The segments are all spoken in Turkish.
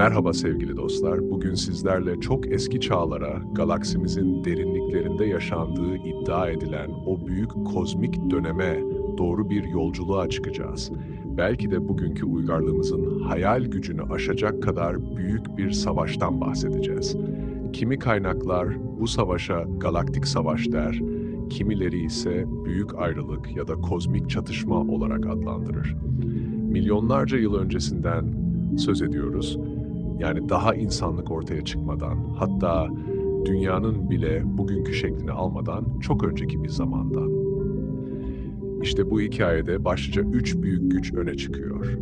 Merhaba sevgili dostlar. Bugün sizlerle çok eski çağlara, galaksimizin derinliklerinde yaşandığı iddia edilen o büyük kozmik döneme doğru bir yolculuğa çıkacağız. Belki de bugünkü uygarlığımızın hayal gücünü aşacak kadar büyük bir savaştan bahsedeceğiz. Kimi kaynaklar bu savaşa galaktik savaş der, kimileri ise büyük ayrılık ya da kozmik çatışma olarak adlandırır. Milyonlarca yıl öncesinden söz ediyoruz. Yani daha insanlık ortaya çıkmadan, hatta dünyanın bile bugünkü şeklini almadan çok önceki bir zamandan. İşte bu hikayede başlıca üç büyük güç öne çıkıyor.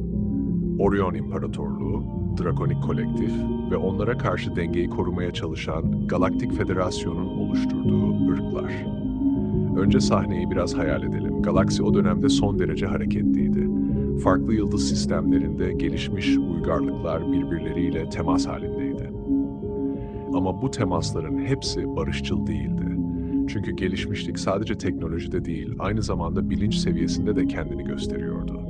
Orion İmparatorluğu, Drakonik Kolektif ve onlara karşı dengeyi korumaya çalışan Galaktik Federasyon'un oluşturduğu ırklar. Önce sahneyi biraz hayal edelim. Galaksi o dönemde son derece hareketliydi. Farklı yıldız sistemlerinde gelişmiş uygarlıklar birbirleriyle temas halindeydi. Ama bu temasların hepsi barışçıl değildi. Çünkü gelişmişlik sadece teknolojide değil, aynı zamanda bilinç seviyesinde de kendini gösteriyordu.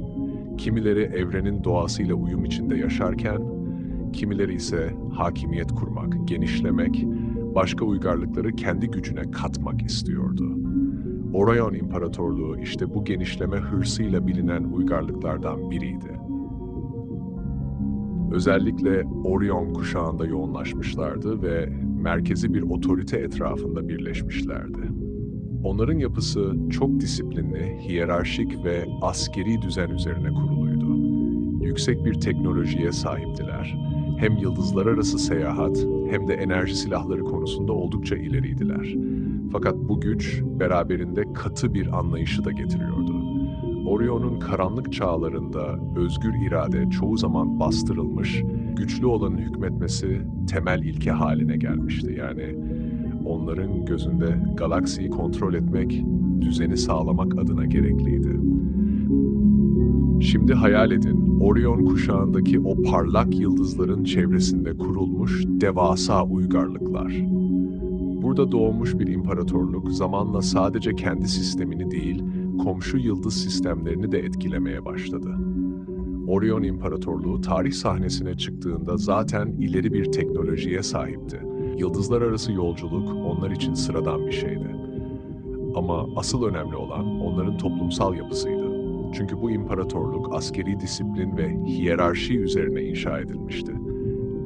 Kimileri evrenin doğasıyla uyum içinde yaşarken, kimileri ise hakimiyet kurmak, genişlemek, başka uygarlıkları kendi gücüne katmak istiyordu. Orion İmparatorluğu işte bu genişleme hırsıyla bilinen uygarlıklardan biriydi. Özellikle Orion kuşağında yoğunlaşmışlardı ve merkezi bir otorite etrafında birleşmişlerdi. Onların yapısı çok disiplinli, hiyerarşik ve askeri düzen üzerine kuruluydu. Yüksek bir teknolojiye sahiptiler. Hem yıldızlar arası seyahat hem de enerji silahları konusunda oldukça ileriydiler. Fakat bu güç beraberinde katı bir anlayışı da getiriyordu. Orion'un karanlık çağlarında özgür irade çoğu zaman bastırılmış, güçlü olanın hükmetmesi temel ilke haline gelmişti. Yani onların gözünde galaksiyi kontrol etmek, düzeni sağlamak adına gerekliydi. Şimdi hayal edin, Orion kuşağındaki o parlak yıldızların çevresinde kurulmuş devasa uygarlıklar. Burada doğmuş bir imparatorluk zamanla sadece kendi sistemini değil, komşu yıldız sistemlerini de etkilemeye başladı. Orion İmparatorluğu tarih sahnesine çıktığında zaten ileri bir teknolojiye sahipti. Yıldızlar arası yolculuk onlar için sıradan bir şeydi. Ama asıl önemli olan onların toplumsal yapısıydı. Çünkü bu imparatorluk askeri disiplin ve hiyerarşi üzerine inşa edilmişti.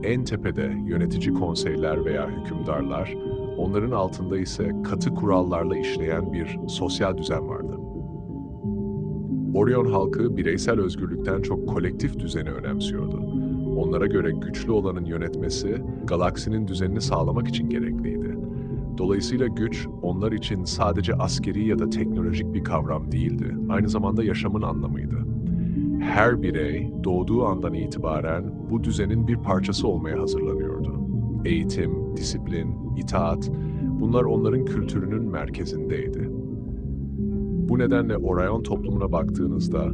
En tepede yönetici konseyler veya hükümdarlar, onların altında ise katı kurallarla işleyen bir sosyal düzen vardı. Orion halkı bireysel özgürlükten çok kolektif düzeni önemsiyordu. Onlara göre güçlü olanın yönetmesi, galaksinin düzenini sağlamak için gerekliydi. Dolayısıyla güç, onlar için sadece askeri ya da teknolojik bir kavram değildi, aynı zamanda yaşamın anlamıydı. Her birey doğduğu andan itibaren bu düzenin bir parçası olmaya hazırlanıyordu. Eğitim, disiplin, itaat, bunlar onların kültürünün merkezindeydi. Bu nedenle Orion toplumuna baktığınızda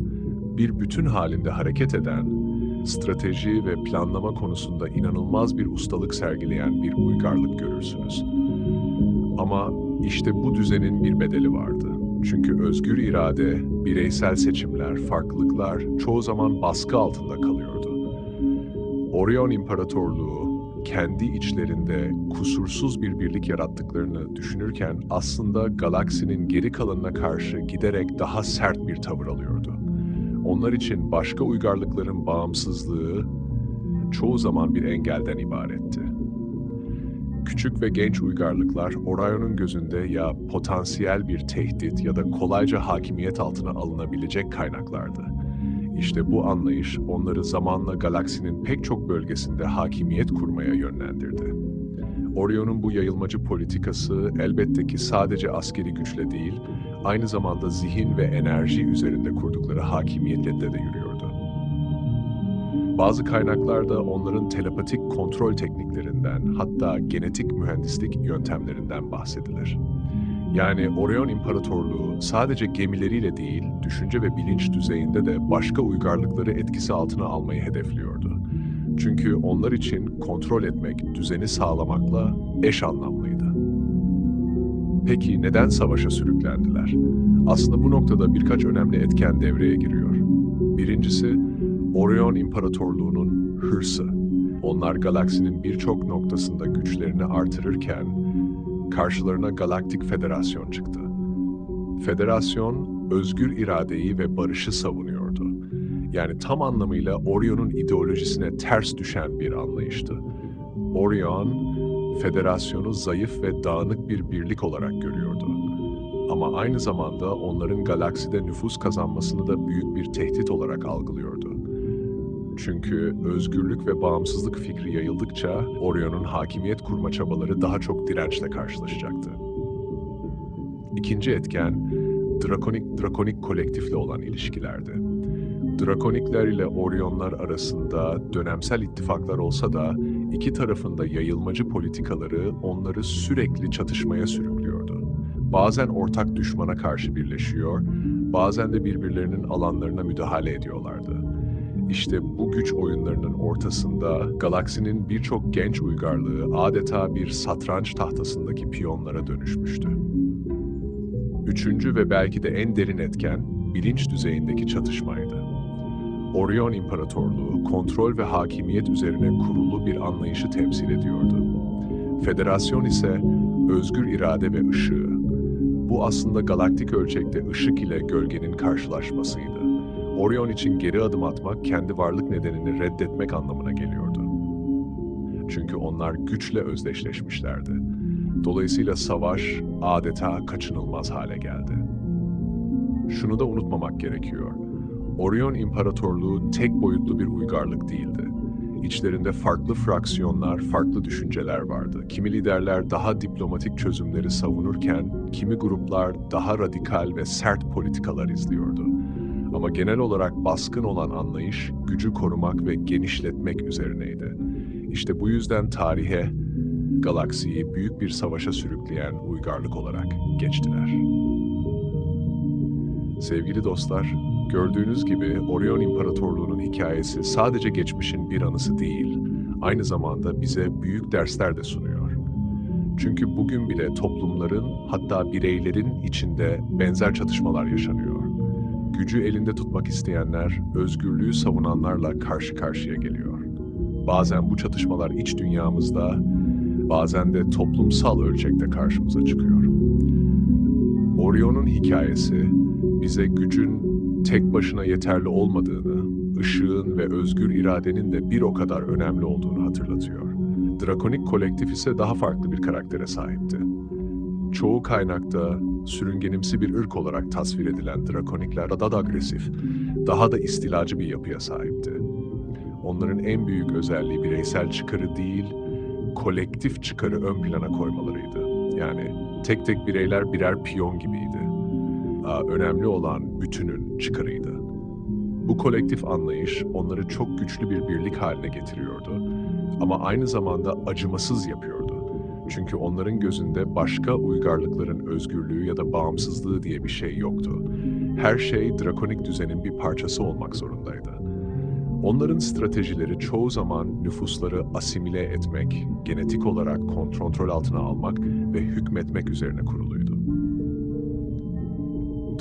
bir bütün halinde hareket eden, strateji ve planlama konusunda inanılmaz bir ustalık sergileyen bir uygarlık görürsünüz. Ama işte bu düzenin bir bedeli vardı. Çünkü özgür irade, bireysel seçimler, farklılıklar çoğu zaman baskı altında kalıyordu. Orion İmparatorluğu kendi içlerinde kusursuz bir birlik yarattıklarını düşünürken aslında galaksinin geri kalanına karşı giderek daha sert bir tavır alıyordu. Onlar için başka uygarlıkların bağımsızlığı çoğu zaman bir engelden ibaretti. Küçük ve genç uygarlıklar Orion'un gözünde ya potansiyel bir tehdit ya da kolayca hakimiyet altına alınabilecek kaynaklardı. İşte bu anlayış onları zamanla galaksinin pek çok bölgesinde hakimiyet kurmaya yönlendirdi. Orion'un bu yayılmacı politikası elbette ki sadece askeri güçle değil, aynı zamanda zihin ve enerji üzerinde kurdukları hakimiyetle de yürüyordu. Bazı kaynaklarda onların telepatik kontrol tekniklerinden hatta genetik mühendislik yöntemlerinden bahsedilir. Yani Orion İmparatorluğu sadece gemileriyle değil, düşünce ve bilinç düzeyinde de başka uygarlıkları etkisi altına almayı hedefliyordu. Çünkü onlar için kontrol etmek, düzeni sağlamakla eş anlamlıydı. Peki neden savaşa sürüklendiler? Aslında bu noktada birkaç önemli etken devreye giriyor. Birincisi, Orion İmparatorluğu'nun hırsı. Onlar galaksinin birçok noktasında güçlerini artırırken karşılarına Galaktik Federasyon çıktı. Federasyon özgür iradeyi ve barışı savunuyordu. Yani tam anlamıyla Orion'un ideolojisine ters düşen bir anlayıştı. Orion, federasyonu zayıf ve dağınık bir birlik olarak görüyordu. Ama aynı zamanda onların galakside nüfus kazanmasını da büyük bir tehdit olarak algılıyordu. Çünkü özgürlük ve bağımsızlık fikri yayıldıkça Orion'un hakimiyet kurma çabaları daha çok dirençle karşılaşacaktı. İkinci etken, Drakonik Drakonik kolektifle olan ilişkilerdi. Drakonikler ile Orionlar arasında dönemsel ittifaklar olsa da iki tarafında yayılmacı politikaları onları sürekli çatışmaya sürüklüyordu. Bazen ortak düşmana karşı birleşiyor, bazen de birbirlerinin alanlarına müdahale ediyorlardı. İşte bu güç oyunlarının ortasında galaksinin birçok genç uygarlığı adeta bir satranç tahtasındaki piyonlara dönüşmüştü. Üçüncü ve belki de en derin etken bilinç düzeyindeki çatışmaydı. Orion İmparatorluğu kontrol ve hakimiyet üzerine kurulu bir anlayışı temsil ediyordu. Federasyon ise özgür irade ve ışığı. Bu aslında galaktik ölçekte ışık ile gölgenin karşılaşmasıydı. Orion için geri adım atmak kendi varlık nedenini reddetmek anlamına geliyordu. Çünkü onlar güçle özdeşleşmişlerdi. Dolayısıyla savaş adeta kaçınılmaz hale geldi. Şunu da unutmamak gerekiyor. Orion İmparatorluğu tek boyutlu bir uygarlık değildi. İçlerinde farklı fraksiyonlar, farklı düşünceler vardı. Kimi liderler daha diplomatik çözümleri savunurken, kimi gruplar daha radikal ve sert politikalar izliyordu. Ama genel olarak baskın olan anlayış, gücü korumak ve genişletmek üzerineydi. İşte bu yüzden tarihe, galaksiyi büyük bir savaşa sürükleyen uygarlık olarak geçtiler. Sevgili dostlar, gördüğünüz gibi Orion İmparatorluğu'nun hikayesi sadece geçmişin bir anısı değil, aynı zamanda bize büyük dersler de sunuyor. Çünkü bugün bile toplumların, hatta bireylerin içinde benzer çatışmalar yaşanıyor. Gücü elinde tutmak isteyenler, özgürlüğü savunanlarla karşı karşıya geliyor. Bazen bu çatışmalar iç dünyamızda, bazen de toplumsal ölçekte karşımıza çıkıyor. Orion'un hikayesi bize gücün tek başına yeterli olmadığını, ışığın ve özgür iradenin de bir o kadar önemli olduğunu hatırlatıyor. Drakonik kolektif ise daha farklı bir karaktere sahipti. Çoğu kaynakta sürüngenimsi bir ırk olarak tasvir edilen Drakonikler daha da agresif, daha da istilacı bir yapıya sahipti. Onların en büyük özelliği bireysel çıkarı değil, kolektif çıkarı ön plana koymalarıydı. Yani tek tek bireyler birer piyon gibiydi. Aa, önemli olan bütünün çıkarıydı. Bu kolektif anlayış onları çok güçlü bir birlik haline getiriyordu ama aynı zamanda acımasız yapıyordu. Çünkü onların gözünde başka uygarlıkların özgürlüğü ya da bağımsızlığı diye bir şey yoktu. Her şey drakonik düzenin bir parçası olmak zorundaydı. Onların stratejileri çoğu zaman nüfusları asimile etmek, genetik olarak kontrol altına almak ve hükmetmek üzerine kuruluydu.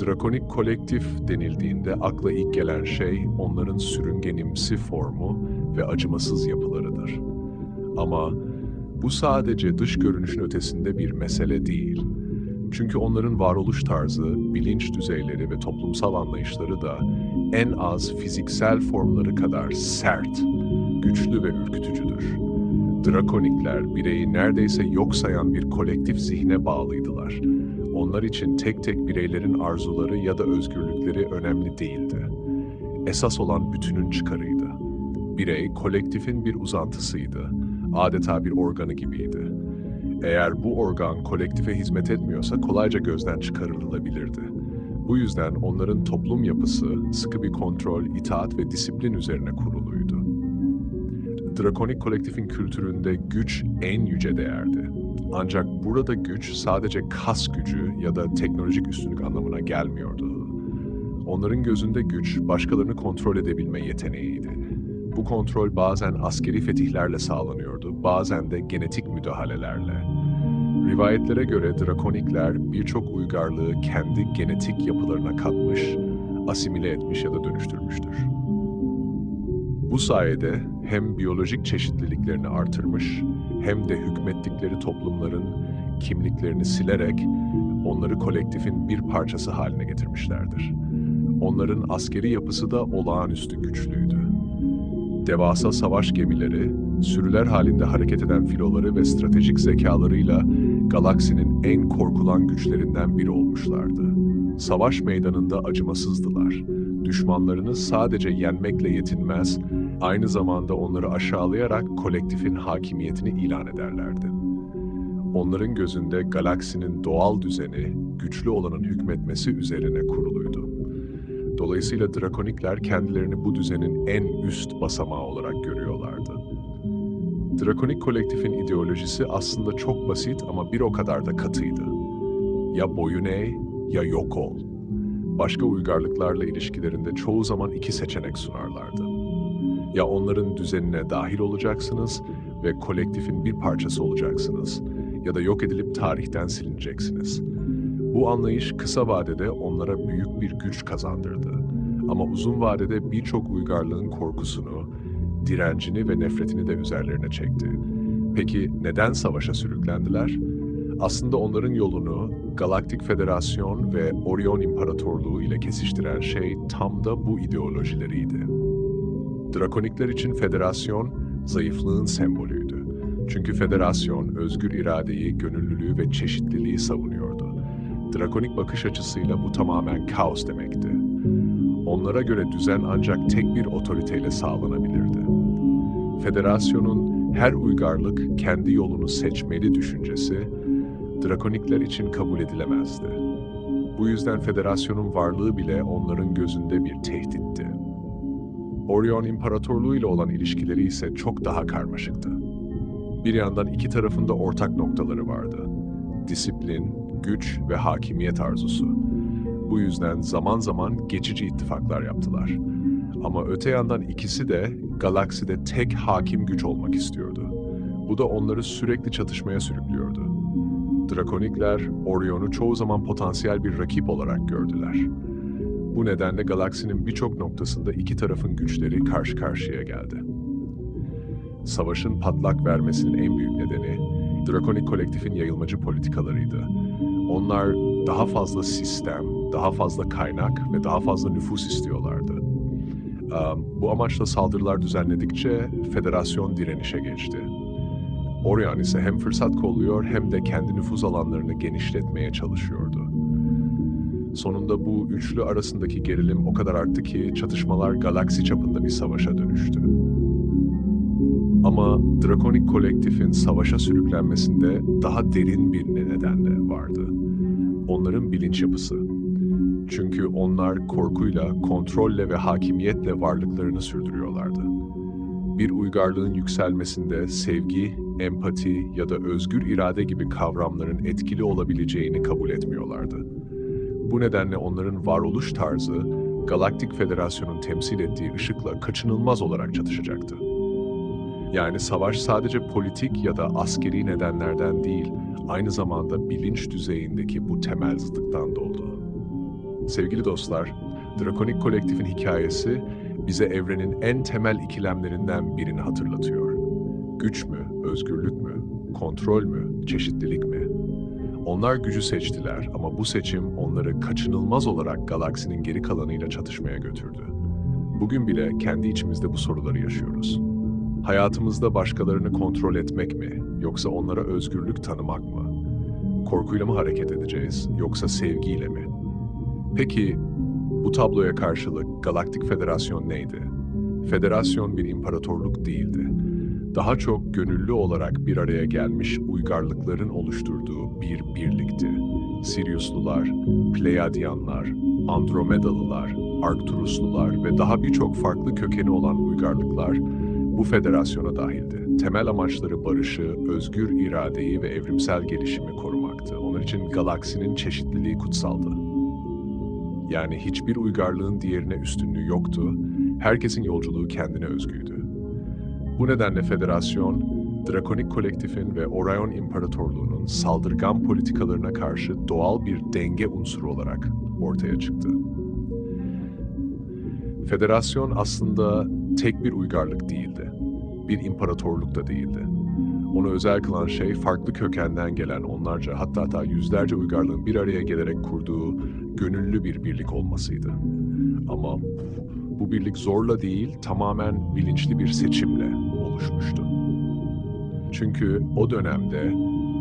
Drakonik kolektif denildiğinde akla ilk gelen şey onların sürüngenimsi formu ve acımasız yapılarıdır. Ama bu sadece dış görünüşün ötesinde bir mesele değil. Çünkü onların varoluş tarzı, bilinç düzeyleri ve toplumsal anlayışları da en az fiziksel formları kadar sert, güçlü ve ürkütücüdür. Drakonikler bireyi neredeyse yok sayan bir kolektif zihne bağlıydılar. Onlar için tek tek bireylerin arzuları ya da özgürlükleri önemli değildi. Esas olan bütünün çıkarıydı. Birey kolektifin bir uzantısıydı. Adeta bir organı gibiydi. Eğer bu organ kolektife hizmet etmiyorsa kolayca gözden çıkarılabilirdi. Bu yüzden onların toplum yapısı sıkı bir kontrol, itaat ve disiplin üzerine kuruluydu. Drakonik kolektifin kültüründe güç en yüce değerdi. Ancak burada güç sadece kas gücü ya da teknolojik üstünlük anlamına gelmiyordu. Onların gözünde güç başkalarını kontrol edebilme yeteneğiydi. Bu kontrol bazen askeri fetihlerle sağlanıyordu, bazen de genetik müdahalelerle. Rivayetlere göre drakonikler birçok uygarlığı kendi genetik yapılarına katmış, asimile etmiş ya da dönüştürmüştür. Bu sayede hem biyolojik çeşitliliklerini artırmış hem de hükmettikleri toplumların kimliklerini silerek onları kolektifin bir parçası haline getirmişlerdir. Onların askeri yapısı da olağanüstü güçlüydü. Devasa savaş gemileri, sürüler halinde hareket eden filoları ve stratejik zekalarıyla galaksinin en korkulan güçlerinden biri olmuşlardı. Savaş meydanında acımasızdılar. Düşmanlarını sadece yenmekle yetinmez, aynı zamanda onları aşağılayarak kolektifin hakimiyetini ilan ederlerdi. Onların gözünde galaksinin doğal düzeni, güçlü olanın hükmetmesi üzerine kuruluydu. Dolayısıyla drakonikler kendilerini bu düzenin en üst basamağı olarak görüyorlardı. Drakonik kolektifin ideolojisi aslında çok basit ama bir o kadar da katıydı. Ya boyun eğ ya yok ol. Başka uygarlıklarla ilişkilerinde çoğu zaman iki seçenek sunarlardı. Ya onların düzenine dahil olacaksınız ve kolektifin bir parçası olacaksınız ya da yok edilip tarihten silineceksiniz. Bu anlayış kısa vadede onlara büyük bir güç kazandırdı. Ama uzun vadede birçok uygarlığın korkusunu, direncini ve nefretini de üzerlerine çekti. Peki neden savaşa sürüklendiler? Aslında onların yolunu Galaktik Federasyon ve Orion İmparatorluğu ile kesiştiren şey tam da bu ideolojileriydi. Drakonikler için federasyon zayıflığın sembolüydü. Çünkü federasyon özgür iradeyi, gönüllülüğü ve çeşitliliği savunuyordu. Drakonik bakış açısıyla bu tamamen kaos demekti. Onlara göre düzen ancak tek bir otoriteyle sağlanabilirdi. Federasyonun her uygarlık kendi yolunu seçmeli düşüncesi, Drakonikler için kabul edilemezdi. Bu yüzden federasyonun varlığı bile onların gözünde bir tehditti. Orion İmparatorluğu ile olan ilişkileri ise çok daha karmaşıktı. Bir yandan iki tarafında ortak noktaları vardı. Disiplin, güç ve hakimiyet arzusu. Bu yüzden zaman zaman geçici ittifaklar yaptılar. Ama öte yandan ikisi de galakside tek hakim güç olmak istiyordu. Bu da onları sürekli çatışmaya sürüklüyordu. Drakonikler Orion'u çoğu zaman potansiyel bir rakip olarak gördüler. Bu nedenle galaksinin birçok noktasında iki tarafın güçleri karşı karşıya geldi. Savaşın patlak vermesinin en büyük nedeni Drakonik kolektifin yayılmacı politikalarıydı. Onlar daha fazla sistem, daha fazla kaynak ve daha fazla nüfus istiyorlardı. Bu amaçla saldırılar düzenledikçe federasyon direnişe geçti. Orion ise hem fırsat kolluyor hem de kendi nüfuz alanlarını genişletmeye çalışıyordu. Sonunda bu üçlü arasındaki gerilim o kadar arttı ki çatışmalar galaksi çapında bir savaşa dönüştü. Ama Drakonik kolektifin savaşa sürüklenmesinde daha derin bir neden de vardı. Onların bilinç yapısı. Çünkü onlar korkuyla, kontrolle ve hakimiyetle varlıklarını sürdürüyorlardı. Bir uygarlığın yükselmesinde sevgi, empati ya da özgür irade gibi kavramların etkili olabileceğini kabul etmiyorlardı. Bu nedenle onların varoluş tarzı, Galaktik Federasyon'un temsil ettiği ışıkla kaçınılmaz olarak çatışacaktı. Yani savaş sadece politik ya da askeri nedenlerden değil, aynı zamanda bilinç düzeyindeki bu temel zıtlıktan doğdu. Sevgili dostlar, Drakonik Kolektif'in hikayesi bize evrenin en temel ikilemlerinden birini hatırlatıyor. Güç mü, özgürlük mü, kontrol mü, çeşitlilik mi? Onlar gücü seçtiler ama bu seçim onları kaçınılmaz olarak galaksinin geri kalanıyla çatışmaya götürdü. Bugün bile kendi içimizde bu soruları yaşıyoruz. Hayatımızda başkalarını kontrol etmek mi, yoksa onlara özgürlük tanımak mı? Korkuyla mı hareket edeceğiz, yoksa sevgiyle mi? Peki bu tabloya karşılık Galaktik Federasyon neydi? Federasyon bir imparatorluk değildi. Daha çok gönüllü olarak bir araya gelmiş uygarlıkların oluşturduğu bir birlikti. Siriuslular, Pleiadianlar, Andromedalılar, Arcturuslular ve daha birçok farklı kökeni olan uygarlıklar bu federasyona dahildi. Temel amaçları barışı, özgür iradeyi ve evrimsel gelişimi korumaktı. Onlar için galaksinin çeşitliliği kutsaldı. Yani hiçbir uygarlığın diğerine üstünlüğü yoktu, herkesin yolculuğu kendine özgüydü. Bu nedenle federasyon, Drakonik kolektifin ve Orion İmparatorluğu'nun saldırgan politikalarına karşı doğal bir denge unsuru olarak ortaya çıktı. Federasyon aslında tek bir uygarlık değildi. Bir imparatorluk da değildi. Onu özel kılan şey farklı kökenden gelen onlarca hatta hatta yüzlerce uygarlığın bir araya gelerek kurduğu gönüllü bir birlik olmasıydı. Ama bu birlik zorla değil, tamamen bilinçli bir seçimle oluşmuştu. Çünkü o dönemde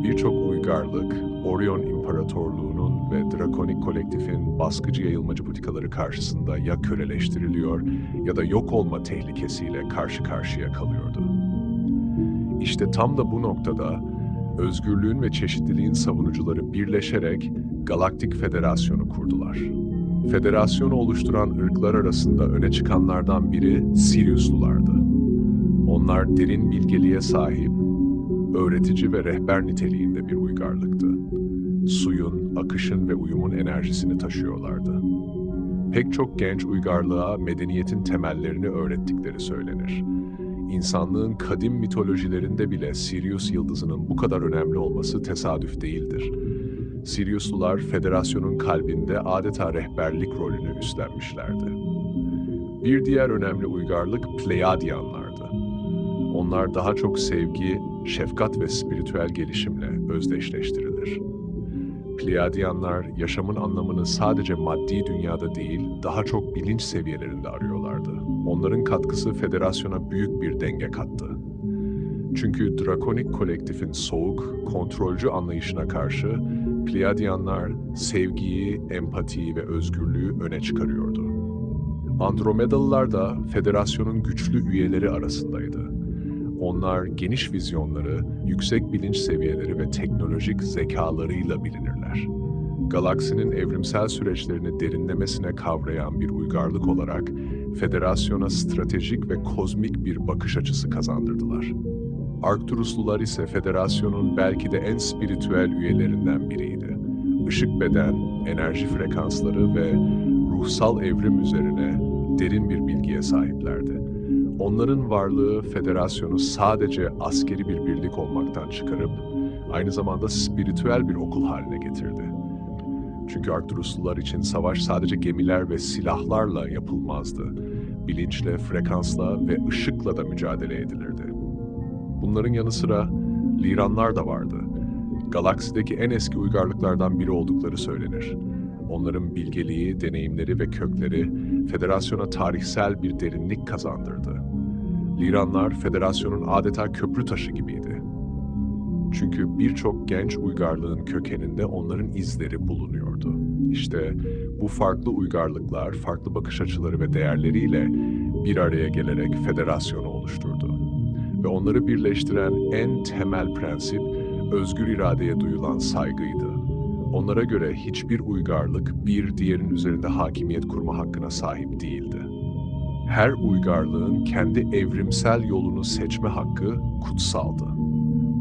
birçok uygarlık Orion İmparatorluğu'nun ve Drakonik Kolektif'in baskıcı yayılmacı politikaları karşısında ya köleleştiriliyor ya da yok olma tehlikesiyle karşı karşıya kalıyordu. İşte tam da bu noktada özgürlüğün ve çeşitliliğin savunucuları birleşerek Galaktik Federasyonu kurdular. Federasyonu oluşturan ırklar arasında öne çıkanlardan biri Siriuslulardı. Onlar derin bilgeliğe sahip, öğretici ve rehber niteliğinde bir uygarlıktı. Suyun, akışın ve uyumun enerjisini taşıyorlardı. Pek çok genç uygarlığa medeniyetin temellerini öğrettikleri söylenir. İnsanlığın kadim mitolojilerinde bile Sirius yıldızının bu kadar önemli olması tesadüf değildir. Siriuslular federasyonun kalbinde adeta rehberlik rolünü üstlenmişlerdi. Bir diğer önemli uygarlık Pleiadianlardı. Onlar daha çok sevgi, şefkat ve spiritüel gelişimle özdeşleştirilir. Pleiadianlar yaşamın anlamını sadece maddi dünyada değil, daha çok bilinç seviyelerinde arıyorlardı. Onların katkısı federasyona büyük bir denge kattı. Çünkü Drakonik kolektifin soğuk, kontrolcü anlayışına karşı Pleiadianlar sevgiyi, empatiyi ve özgürlüğü öne çıkarıyordu. Andromedalılar da federasyonun güçlü üyeleri arasındaydı. Onlar geniş vizyonları, yüksek bilinç seviyeleri ve teknolojik zekalarıyla bilinirler. Galaksinin evrimsel süreçlerini derinlemesine kavrayan bir uygarlık olarak federasyona stratejik ve kozmik bir bakış açısı kazandırdılar. Arcturuslular ise federasyonun belki de en spiritüel üyelerinden biriydi. Işık beden, enerji frekansları ve ruhsal evrim üzerine derin bir bilgiye sahiplerdi. Onların varlığı federasyonu sadece askeri bir birlik olmaktan çıkarıp aynı zamanda spiritüel bir okul haline getirdi. Çünkü Arcturuslular için savaş sadece gemiler ve silahlarla yapılmazdı. Bilinçle, frekansla ve ışıkla da mücadele edilirdi. Bunların yanı sıra Liranlar da vardı. Galaksideki en eski uygarlıklardan biri oldukları söylenir. Onların bilgeliği, deneyimleri ve kökleri federasyona tarihsel bir derinlik kazandırdı. Liranlar federasyonun adeta köprü taşı gibiydi. Çünkü birçok genç uygarlığın kökeninde onların izleri bulunuyordu. İşte bu farklı uygarlıklar, farklı bakış açıları ve değerleriyle bir araya gelerek federasyonu oluşturdu. Ve onları birleştiren en temel prensip özgür iradeye duyulan saygıydı. Onlara göre hiçbir uygarlık bir diğerinin üzerinde hakimiyet kurma hakkına sahip değildi. Her uygarlığın kendi evrimsel yolunu seçme hakkı kutsaldı.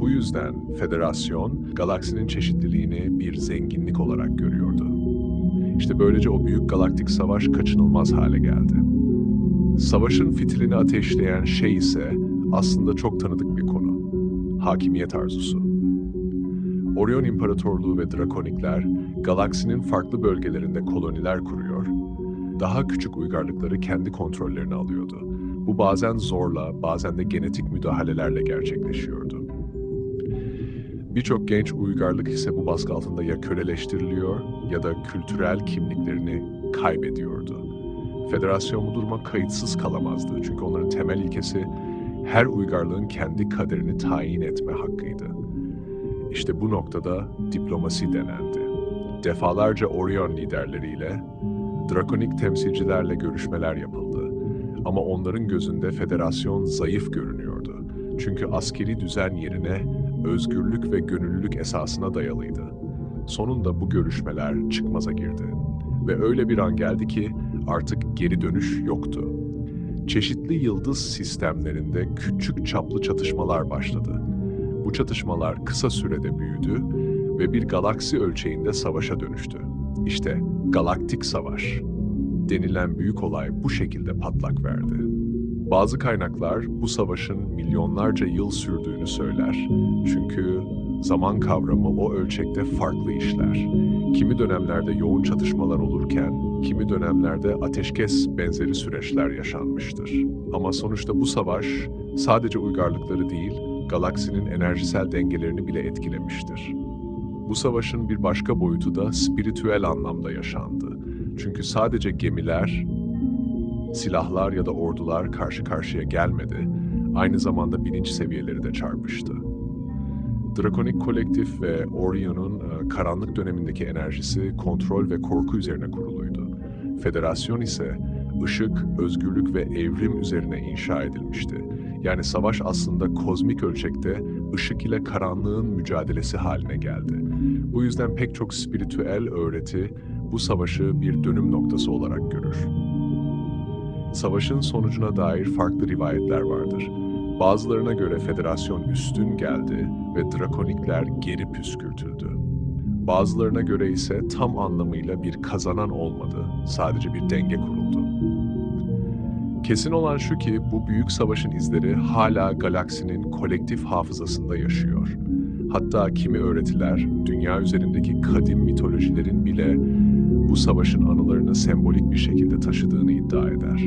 Bu yüzden federasyon galaksinin çeşitliliğini bir zenginlik olarak görüyordu. İşte böylece o büyük galaktik savaş kaçınılmaz hale geldi. Savaşın fitilini ateşleyen şey ise aslında çok tanıdık bir konu. Hakimiyet arzusu. Orion İmparatorluğu ve Drakonikler galaksinin farklı bölgelerinde koloniler kuruyor, daha küçük uygarlıkları kendi kontrollerine alıyordu. Bu bazen zorla, bazen de genetik müdahalelerle gerçekleşiyordu. Birçok genç uygarlık ise bu baskı altında ya köleleştiriliyor ya da kültürel kimliklerini kaybediyordu. Federasyon bu duruma kayıtsız kalamazdı çünkü onların temel ilkesi her uygarlığın kendi kaderini tayin etme hakkıydı. İşte bu noktada diplomasi denendi. Defalarca Orion liderleriyle, drakonik temsilcilerle görüşmeler yapıldı. Ama onların gözünde federasyon zayıf görünüyordu. Çünkü askeri düzen yerine özgürlük ve gönüllülük esasına dayalıydı. Sonunda bu görüşmeler çıkmaza girdi. Ve öyle bir an geldi ki artık geri dönüş yoktu. Çeşitli yıldız sistemlerinde küçük çaplı çatışmalar başladı. Bu çatışmalar kısa sürede büyüdü ve bir galaksi ölçeğinde savaşa dönüştü. İşte galaktik savaş denilen büyük olay bu şekilde patlak verdi. Bazı kaynaklar bu savaşın milyonlarca yıl sürdüğünü söyler. Çünkü zaman kavramı o ölçekte farklı işler. Kimi dönemlerde yoğun çatışmalar olurken, kimi dönemlerde ateşkes benzeri süreçler yaşanmıştır. Ama sonuçta bu savaş sadece uygarlıkları değil, galaksinin enerjisel dengelerini bile etkilemiştir. Bu savaşın bir başka boyutu da spiritüel anlamda yaşandı. Çünkü sadece gemiler, silahlar ya da ordular karşı karşıya gelmedi, aynı zamanda bilinç seviyeleri de çarpıştı. Drakonik Kolektif ve Orion'un e, karanlık dönemindeki enerjisi kontrol ve korku üzerine kuruluydu. Federasyon ise ışık, özgürlük ve evrim üzerine inşa edilmişti. Yani savaş aslında kozmik ölçekte ışık ile karanlığın mücadelesi haline geldi. Bu yüzden pek çok spiritüel öğreti bu savaşı bir dönüm noktası olarak görür. Savaşın sonucuna dair farklı rivayetler vardır. Bazılarına göre federasyon üstün geldi ve drakonikler geri püskürtüldü. Bazılarına göre ise tam anlamıyla bir kazanan olmadı, sadece bir denge kuruldu. Kesin olan şu ki bu büyük savaşın izleri hala galaksinin kolektif hafızasında yaşıyor. Hatta kimi öğretiler dünya üzerindeki kadim mitolojilerin bile bu savaşın anılarını sembolik bir şekilde taşıdığını iddia eder.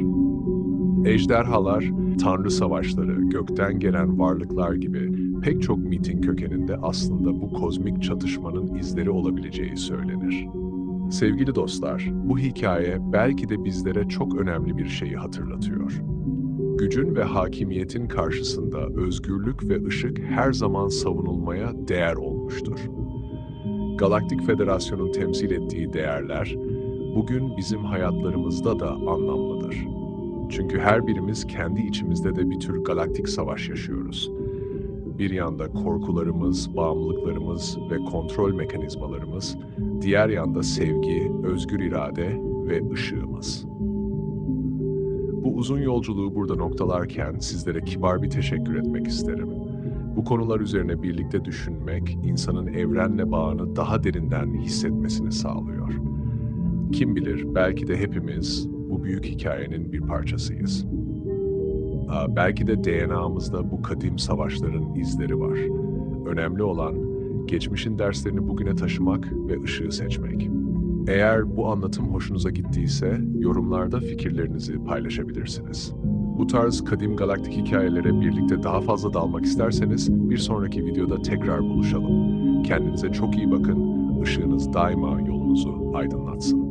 Ejderhalar, tanrı savaşları, gökten gelen varlıklar gibi pek çok mitin kökeninde aslında bu kozmik çatışmanın izleri olabileceği söylenir. Sevgili dostlar, bu hikaye belki de bizlere çok önemli bir şeyi hatırlatıyor. Gücün ve hakimiyetin karşısında özgürlük ve ışık her zaman savunulmaya değer olmuştur. Galaktik Federasyon'un temsil ettiği değerler bugün bizim hayatlarımızda da anlamlıdır. Çünkü her birimiz kendi içimizde de bir tür galaktik savaş yaşıyoruz. Bir yanda korkularımız, bağımlılıklarımız ve kontrol mekanizmalarımız, diğer yanda sevgi, özgür irade ve ışığımız. Bu uzun yolculuğu burada noktalarken sizlere kibar bir teşekkür etmek isterim. Bu konular üzerine birlikte düşünmek, insanın evrenle bağını daha derinden hissetmesini sağlıyor. Kim bilir, belki de hepimiz bu büyük hikayenin bir parçasıyız. Belki de DNA'mızda bu kadim savaşların izleri var. Önemli olan geçmişin derslerini bugüne taşımak ve ışığı seçmek. Eğer bu anlatım hoşunuza gittiyse yorumlarda fikirlerinizi paylaşabilirsiniz. Bu tarz kadim galaktik hikayelere birlikte daha fazla dalmak isterseniz bir sonraki videoda tekrar buluşalım. Kendinize çok iyi bakın, ışığınız daima yolunuzu aydınlatsın.